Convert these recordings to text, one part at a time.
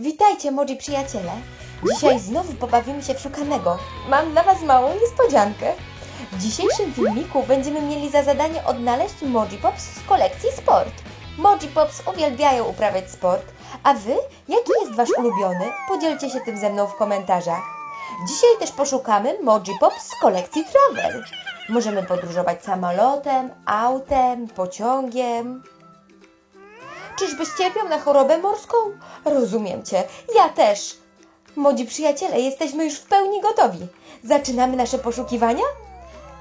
Witajcie, młodzi przyjaciele. Dzisiaj znowu pobawimy się w szukanego. Mam dla Was małą niespodziankę. W dzisiejszym filmiku będziemy mieli za zadanie odnaleźć Moji Pops z kolekcji Sport. Moji Pops uwielbiają uprawiać sport, a Wy, jaki jest Wasz ulubiony? Podzielcie się tym ze mną w komentarzach. Dzisiaj też poszukamy Moji Pops z kolekcji Travel. Możemy podróżować samolotem, autem, pociągiem. Czyżbyś cierpiał na chorobę morską? Rozumiem cię. Ja też. Młodzi przyjaciele, jesteśmy już w pełni gotowi. Zaczynamy nasze poszukiwania?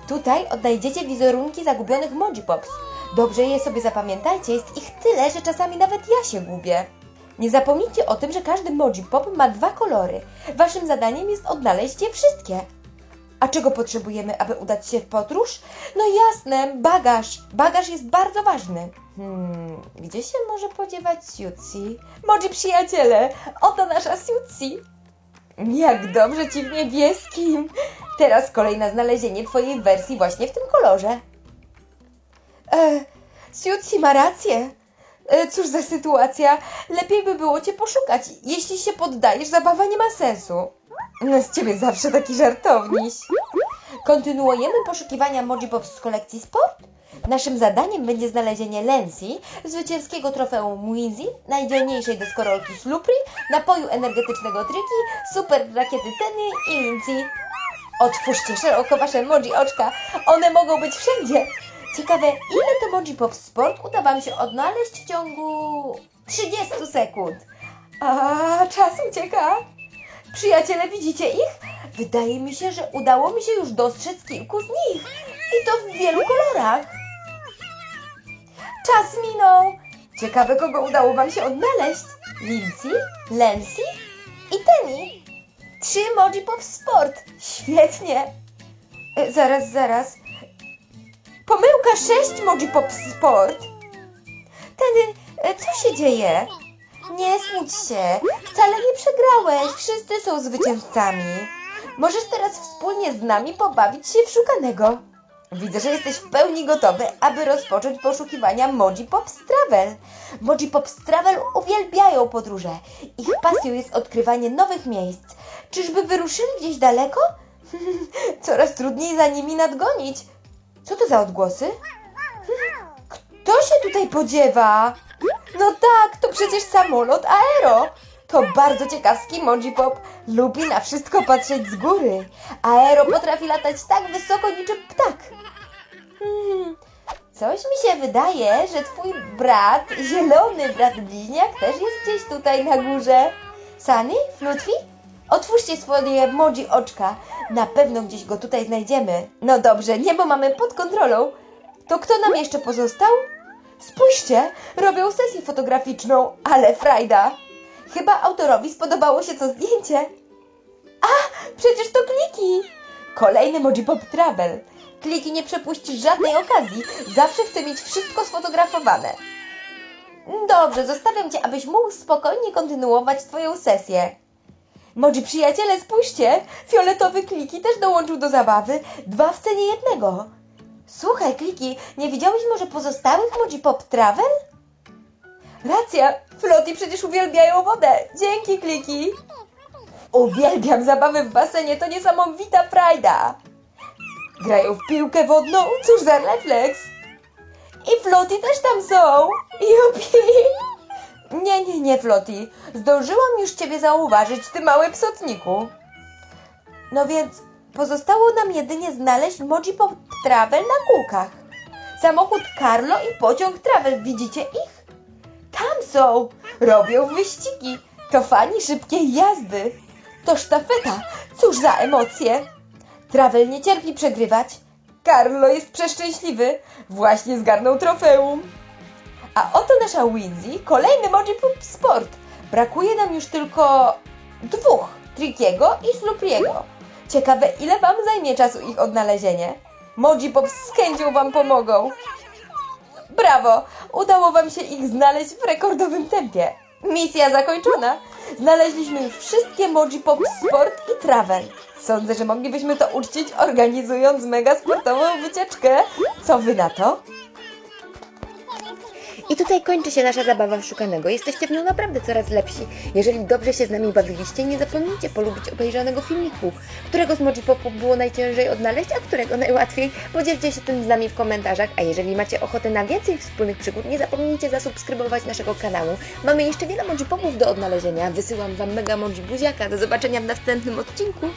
Tutaj odnajdziecie wizerunki zagubionych Moji Pops. Dobrze je sobie zapamiętajcie, jest ich tyle, że czasami nawet ja się gubię. Nie zapomnijcie o tym, że każdy Moji Pop ma dwa kolory. Waszym zadaniem jest odnaleźć je wszystkie. A czego potrzebujemy, aby udać się w podróż? No jasne, bagaż. Bagaż jest bardzo ważny. Hmm, gdzie się może podziewać Siuci? Moji przyjaciele, oto nasza Siuci. Jak dobrze ci w niebieskim. Teraz kolej na znalezienie twojej wersji właśnie w tym kolorze. E, Siuci ma rację. E, cóż za sytuacja. Lepiej by było cię poszukać. Jeśli się poddajesz, zabawa nie ma sensu. No z ciebie zawsze taki żartowniś. Kontynuujemy poszukiwania Moji Pops z kolekcji Sport. Naszym zadaniem będzie znalezienie Lensi, zwycięskiego trofeum Winzy, najdzielniejszej deskorolki Slupri, napoju energetycznego Triki, super rakiety Tenny i Lindsay. Otwórzcie szeroko wasze Moji oczka, one mogą być wszędzie. Ciekawe, ile to Moji Pops Sport uda Wam się odnaleźć w ciągu 30 sekund. A czas ucieka. Przyjaciele, widzicie ich? Wydaje mi się, że udało mi się już dostrzec kilku z nich. I to w wielu kolorach. Czas minął. Ciekawe, kogo udało Wam się odnaleźć. Lindsay, Lancy i Tenny. Trzy Moji Pop Sport. Świetnie. E, zaraz, zaraz. Pomyłka sześć Moji Pop Sport. Tenny, e, co się dzieje? Nie smuć się. Wcale nie przegrałeś. Wszyscy są zwycięzcami. Możesz teraz wspólnie z nami pobawić się w szukanego. Widzę, że jesteś w pełni gotowy, aby rozpocząć poszukiwania Moji Pops Travel. Moji Pops Travel uwielbiają podróże. Ich pasją jest odkrywanie nowych miejsc. Czyżby wyruszyli gdzieś daleko? Coraz trudniej za nimi nadgonić. Co to za odgłosy? Kto się tutaj podziewa? No tak, to przecież samolot Aero. To bardzo ciekawski Moji Pop. Lubi na wszystko patrzeć z góry. Aero potrafi latać tak wysoko niczym ptak. Hmm, coś mi się wydaje, że twój brat, zielony brat bliźniak też jest gdzieś tutaj na górze. Sunny? Flutfi? Otwórzcie swoje Moji oczka. Na pewno gdzieś go tutaj znajdziemy. No dobrze, niebo mamy pod kontrolą. To kto nam jeszcze pozostał? Spójrzcie, robią sesję fotograficzną, ale frajda. Chyba autorowi spodobało się to zdjęcie. A, przecież to kliki. Kolejny Moji Pop Travel. Kliki nie przepuścisz żadnej okazji. Zawsze chcę mieć wszystko sfotografowane. Dobrze, zostawiam Cię, abyś mógł spokojnie kontynuować Twoją sesję. Moji przyjaciele, spójrzcie! Fioletowy kliki też dołączył do zabawy. Dwa w cenie jednego. Słuchaj, Kliki, nie widziałeś może pozostałych Moji Pop Travel? Racja, Floty przecież uwielbiają wodę. Dzięki, Kliki. Uwielbiam zabawy w basenie, to niesamowita frajda. Grają w piłkę wodną, cóż za refleks. I Floty też tam są. Jupi. Nie, nie, nie, Floty. Zdążyłam już Ciebie zauważyć, Ty mały psotniku. No więc pozostało nam jedynie znaleźć Moji Pop Travel na kółkach. Samochód Carlo i pociąg Travel, widzicie ich? Są! Robią wyścigi. To fani szybkiej jazdy. To sztafeta. Cóż za emocje. Travel nie cierpi przegrywać. Carlo jest przeszczęśliwy. Właśnie zgarnął trofeum. A oto nasza Winzy, kolejny Moji Sport. Brakuje nam już tylko dwóch, Trickiego i Slupriego. Ciekawe, ile Wam zajmie czasu ich odnalezienie? Moji Pop z chęcią Wam pomogą. Brawo! Udało Wam się ich znaleźć w rekordowym tempie. Misja zakończona. Znaleźliśmy już wszystkie Moji Pop Sport i Travel. Sądzę, że moglibyśmy to uczcić organizując mega sportową wycieczkę. Co Wy na to? I tutaj kończy się nasza zabawa w szukanego. Jesteście w nią naprawdę coraz lepsi. Jeżeli dobrze się z nami bawiliście, nie zapomnijcie polubić obejrzanego filmiku. Którego z Moji Popów było najciężej odnaleźć, a którego najłatwiej? Podzielcie się tym z nami w komentarzach, a jeżeli macie ochotę na więcej wspólnych przygód, nie zapomnijcie zasubskrybować naszego kanału. Mamy jeszcze wiele Moji Popów do odnalezienia. Wysyłam Wam mega Moji buziaka. Do zobaczenia w następnym odcinku.